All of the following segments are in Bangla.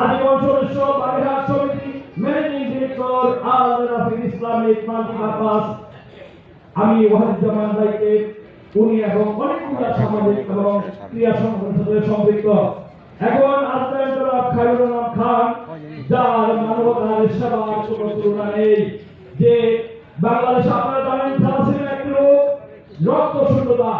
আজীবন সদস্য, বাগেরহাট সমিতি, ম্যানেজিং ডিরেক্টর আমি ভাইকে, উনি এবং অনেকগুলো সামাজিক এবং ক্রিয়া সংগঠনের সম্পৃক্ত। এখন খান, যার মানবতার সেবার কোনো তুলনা নেই। যে বাংলাদেশ আপনারা জানেন একটি রোগ রক্ত শূন্যতা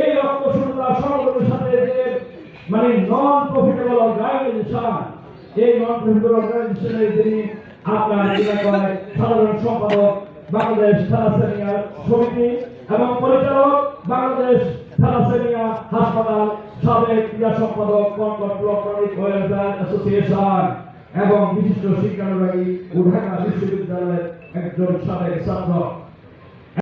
এই রক্ত শূন্যতা সাথে মানে নন প্রফিটেবল এই যিনি আপনার এলাকায় সাধারণ সম্পাদক বাংলাদেশ সমিতি এবং পরিচালক বাংলাদেশ হাসপাতাল সাবেক ক্রীড়া সম্পাদক কনকট ওয়েলফেয়ার অ্যাসোসিয়েশন এবং বিশিষ্ট শিক্ষানুরাগী ও ঢাকা বিশ্ববিদ্যালয়ের একজন সাবেক ছাত্র।